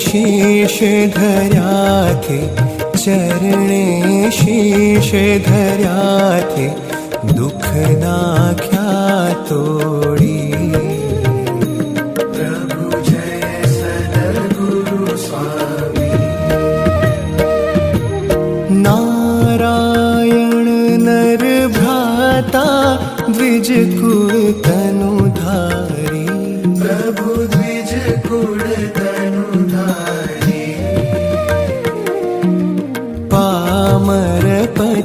शीश धरा थे चरणे शीश धरा थे दुख नाख्या तोड़ी। नारायण नर भ्राता द्विज कुल तनुधारी प्रभु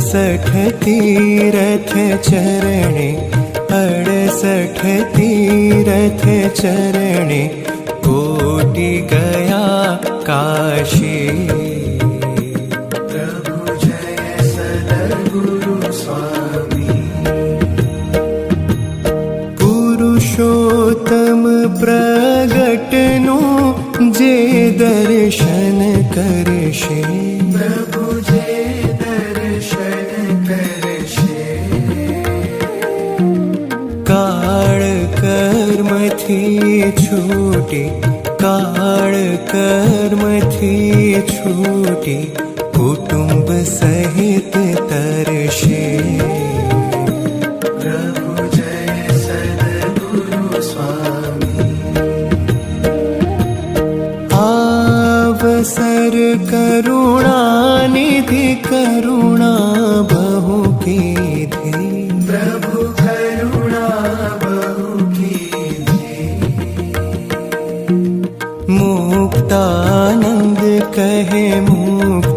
अडसठ तीरथ चरणे अडसठ तीरथ चरणे कोटि गया काशी। प्रभु जय सद्गुरु स्वामी। पुरुषोत्तम प्रगटनु जे दर्शन करशे कर्मथी छूटी काळ कर्मथी छूटी कुटुंब सहित तरशे। प्रभु जय सद्गुरु स्वामी। आवसर करुणानिधि करुणा बहु कीधि